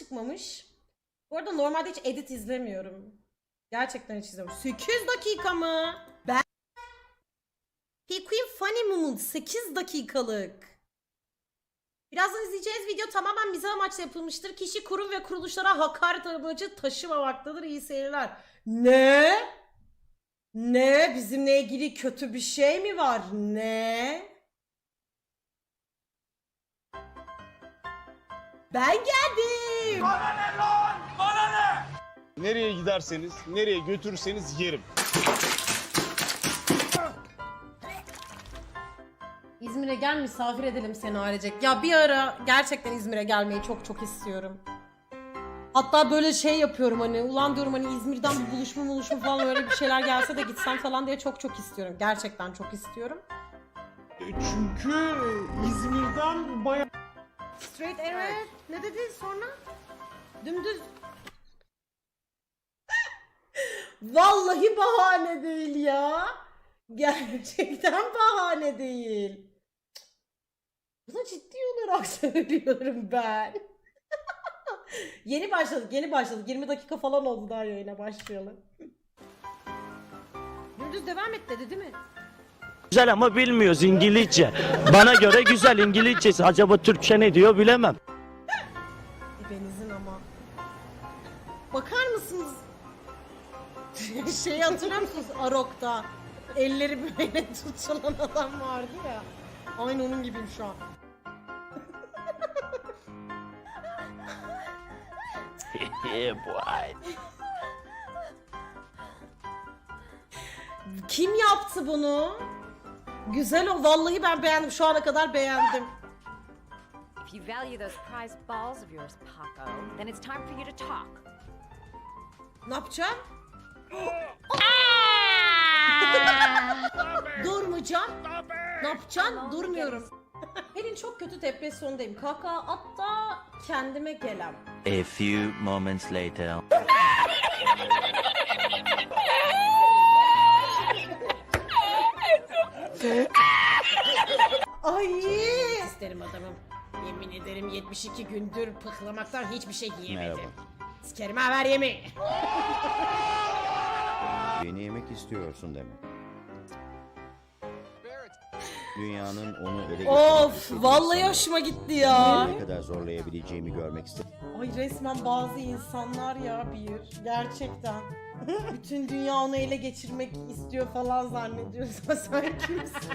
çıkmamış. Bu arada normalde hiç edit izlemiyorum. Gerçekten hiç izlemiyorum. 8 dakika mı? Ben Queen Funny Moment 8 dakikalık. Birazdan izleyeceğiniz video tamamen mizah amaçlı yapılmıştır. Kişi kurum ve kuruluşlara hakaret amacı taşımamaktadır. İyi seyirler. Ne? Ne? Bizimle ilgili kötü bir şey mi var? Ne? Ben geldim. Nereye giderseniz, nereye götürürseniz yerim. İzmir'e gel misafir edelim seni ailecek. Ya bir ara gerçekten İzmir'e gelmeyi çok çok istiyorum. Hatta böyle şey yapıyorum hani ulan diyorum hani İzmir'den bir buluşma buluşma falan öyle bir şeyler gelse de gitsem falan diye çok çok istiyorum. Gerçekten çok istiyorum. E, Çünkü İzmir'den bayağı... Straight evet. Ne dedi sonra? Dümdüz. Vallahi bahane değil ya. Gerçekten bahane değil. Bunu ciddi olarak söylüyorum ben. yeni başladık, yeni başladık. 20 dakika falan oldu daha yayına başlayalım. Dümdüz devam et dedi değil mi? Güzel ama bilmiyoruz İngilizce. Bana göre güzel İngilizcesi. Acaba Türkçe ne diyor bilemem. Ebenizin ama. Bakar mısınız? Şeyi hatırlıyor musunuz Arok'ta? Elleri böyle tutulan adam vardı ya. Aynı onun gibiyim şu an. Yeah, boy. Kim yaptı bunu? Güzel o. Vallahi ben beğendim. Şu ana kadar beğendim. If you value those prize balls of yours, Paco, then it's time for you to talk. Ne yapacağım? Durmayacağım. Ne yapacaksın? Durmuyorum. Pelin çok kötü depresyondayım. Kaka hatta kendime gelem. A few moments later. Ay! İsterim adamım. Yemin ederim 72 gündür pıhlamaktan hiçbir şey yiyemedim. Merhaba. Sikerim haber yemeği. Beni yemek istiyorsun demek. Dünyanın onu ele geçirmek Of istediği vallahi insanı hoşuma gitti ya. Ne kadar zorlayabileceğimi görmek istedim. Ay resmen bazı insanlar ya bir. Gerçekten. Bütün dünya onu ele geçirmek istiyor falan zannediyorsa sen kimsin?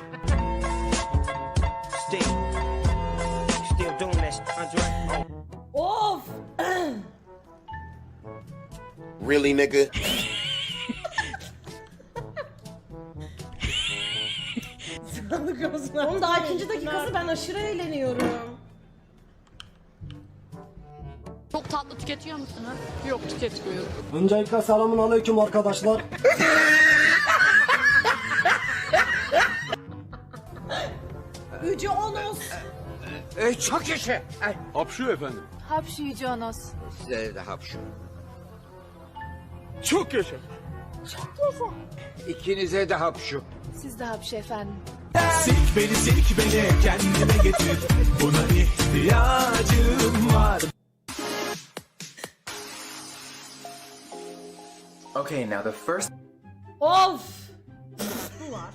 Still, still doing that, Andre. Oh. Of! Really, nigga? Sağlık olsun. Onun daha ikinci dakikası ben aşırı eğleniyorum. Tüketiyor musunuz? Yok tüketmiyorum. Öncelikle selamun aleyküm arkadaşlar. Yüce Onos. çok yaşa. Hapşu efendim. Hapşu Yüce Onos. size de hapşu. Çok yaşa. İkinize de hapşu. Siz de hapşu efendim. Okay, now the first Of! Bu var.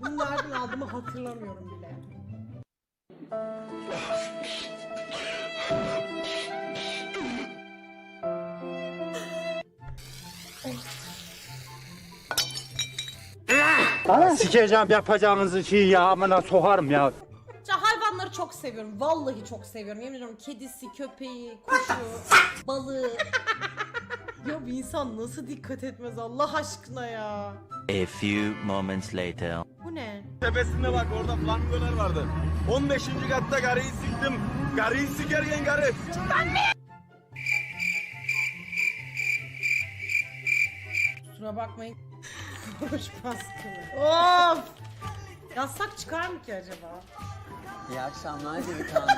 Bunu nereden aldığımı hatırlamıyorum bile. Sikeceğim yapacağınızı şey ya amına sokarım ya. Ya hayvanları çok seviyorum. Vallahi çok seviyorum. Yemin ediyorum kedisi, köpeği, kuşu, balığı. Ya bir insan nasıl dikkat etmez Allah aşkına ya. A few moments later. Bu ne? Tepesinde bak orada flamingolar vardı. 15. katta karıyı siktim. Karıyı sikerken karı. Kusura bakmayın. Boş baskılı. Of! Yazsak çıkar mı ki acaba? İyi akşamlar delikanlı.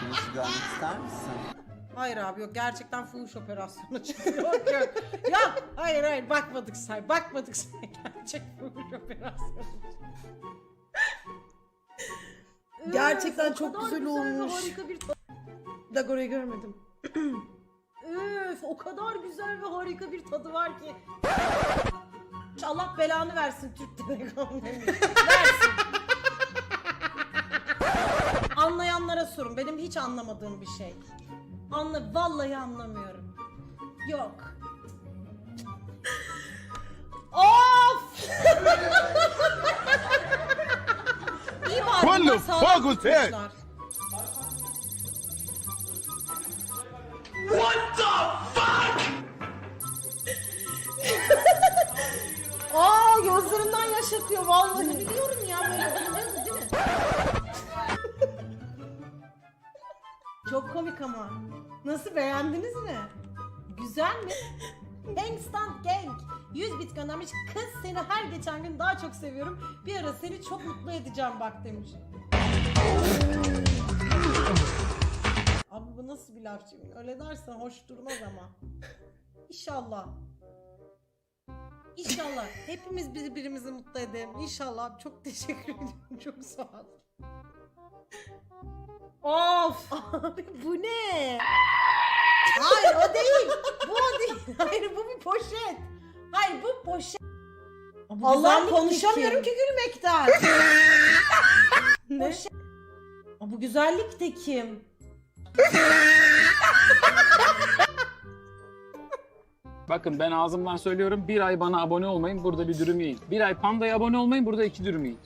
Güneşi görmek ister misin? Hayır abi yok gerçekten fuhuş operasyonu çıktı. yok yok. Hayır hayır bakmadık say bakmadık say. Gerçek fuhuş operasyonu. Gerçekten çok güzel olmuş. Harika bir Bir dakika orayı görmedim. Üf o kadar güzel ve harika bir tadı var ki. Allah belanı versin Türk Telekom demiş. Versin. Anlayanlara sorun. Benim hiç anlamadığım bir şey. Anla vallahi anlamıyorum. Yok. Of! İyi bari What bunlar the sağlam fuck was that? tutmuşlar. Aa gözlerinden yaş akıyor vallahi biliyorum ya böyle oluyor değil mi? Çok komik ama. Nasıl beğendiniz mi? Güzel mi? Gangstand Gang 100 bit göndermiş. Kız seni her geçen gün daha çok seviyorum. Bir ara seni çok mutlu edeceğim bak demiş. Abi bu nasıl bir laf şimdi? Öyle dersen hoş durmaz ama. İnşallah. İnşallah. Hepimiz birbirimizi mutlu edelim. İnşallah. Çok teşekkür ediyorum. Çok sağ ol. Of! Abi bu ne? Hayır o değil. Bu o değil. Hayır bu bir poşet. Hayır bu poşet. Allah konuşamıyorum ki gülmekten. ne? Aa, bu güzellik de kim? Bakın ben ağzımdan söylüyorum bir ay bana abone olmayın burada bir dürüm yiyin. Bir ay pandaya abone olmayın burada iki dürüm yiyin.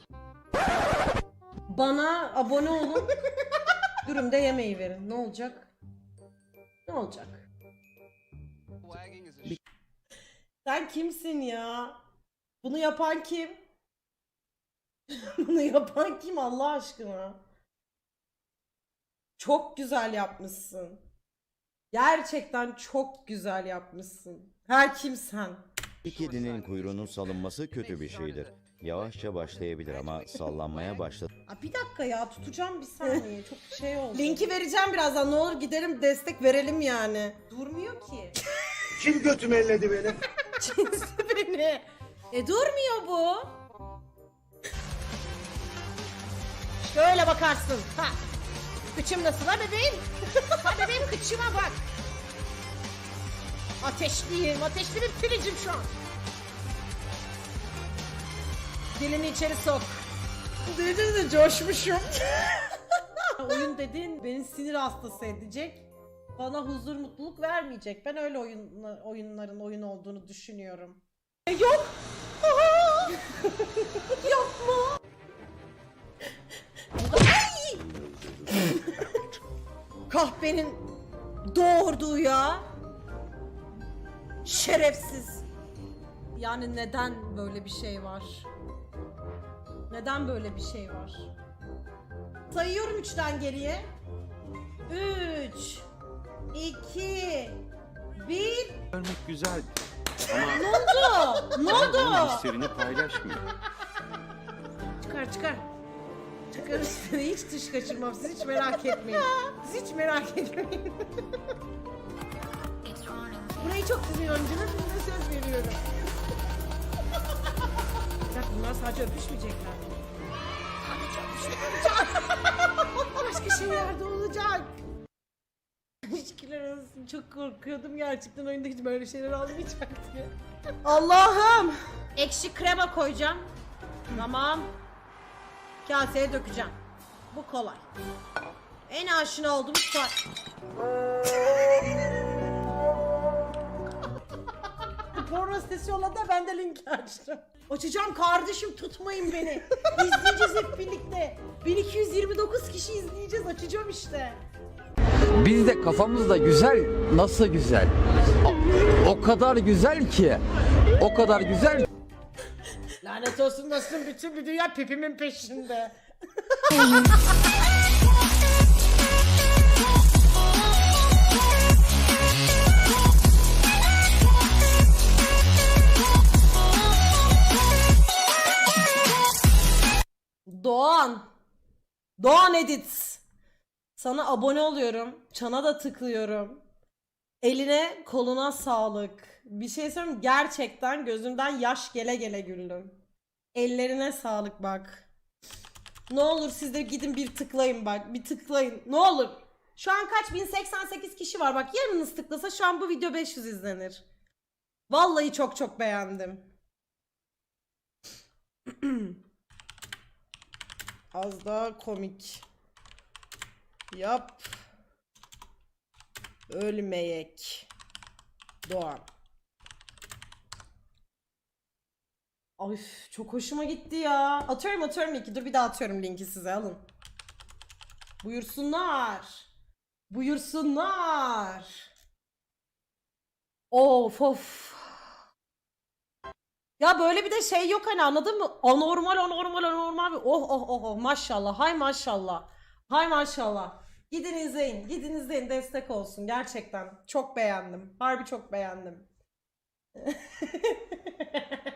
Bana abone olun. Dürümde yemeği verin. Ne olacak? Ne olacak? Sen kimsin ya? Bunu yapan kim? Bunu yapan kim Allah aşkına? Çok güzel yapmışsın. Gerçekten çok güzel yapmışsın. Her kimsen. Bir kedinin kuyruğunun salınması kötü bir şeydir. Yavaşça başlayabilir ama sallanmaya başladı. Aa, bir dakika ya tutacağım bir saniye. Çok şey oldu. Linki vereceğim birazdan. Ne olur gidelim destek verelim yani. Durmuyor ki. Kim götümü elledi beni? Cinsi beni. E durmuyor bu. Şöyle bakarsın. Ha. Kıçım nasıl ha bebeğim? ha bebeğim kıçıma bak. Ateşliyim. Ateşli bir pilicim şu an. Dilini içeri sok. Duydun da coşmuşum. Oyun dedin beni sinir hastası edecek. Bana huzur mutluluk vermeyecek. Ben öyle oyun, oyunların oyun olduğunu düşünüyorum. E, yok. Ay! Kahpenin doğurduğu ya. Şerefsiz. Yani neden böyle bir şey var? Neden böyle bir şey var? Sayıyorum üçten geriye. Üç, iki, bir. Görmek güzel Ne oldu? Ne oldu? hislerini paylaşmıyor. Çıkar çıkar. Çıkar üstüne hiç dış kaçırmam. Siz hiç merak etmeyin. Siz hiç merak etmeyin. Burayı çok seviyorum canım. Size söz veriyorum. Bunlar sadece öpüşmeyecekler. Başka şeyler de olacak. İlişkiler arasında çok korkuyordum gerçekten oyunda hiç böyle şeyler olmayacak diye. Allah'ım! Ekşi krema koyacağım. Tamam. Kaseye dökeceğim. Bu kolay. En aşina olduğumuz kolay. Porno sitesi yolladı ben de link açtım. Açacağım kardeşim tutmayın beni. İzleyeceğiz hep birlikte. 1229 kişi izleyeceğiz açacağım işte. Biz de kafamızda güzel, nasıl güzel? O, kadar güzel ki, o kadar güzel Lanet olsun nasılsın bütün bir dünya pipimin peşinde. Doğan Edits. Sana abone oluyorum. Çana da tıklıyorum. Eline koluna sağlık. Bir şey söyleyeyim gerçekten gözümden yaş gele gele güldüm. Ellerine sağlık bak. Ne olur siz de gidin bir tıklayın bak. Bir tıklayın. Ne olur. Şu an kaç? 1088 kişi var. Bak yarınız tıklasa şu an bu video 500 izlenir. Vallahi çok çok beğendim. Az daha komik. Yap. Ölmeyek. Doğan. Ay çok hoşuma gitti ya. Atıyorum atıyorum linki. Dur bir daha atıyorum linki size alın. Buyursunlar. Buyursunlar. Of of. Ya böyle bir de şey yok hani anladın mı? Anormal anormal anormal. bir- Oh oh oh oh maşallah. Hay maşallah. Hay maşallah. Gidin izleyin. Gidin izleyin. Destek olsun. Gerçekten. Çok beğendim. Harbi çok beğendim.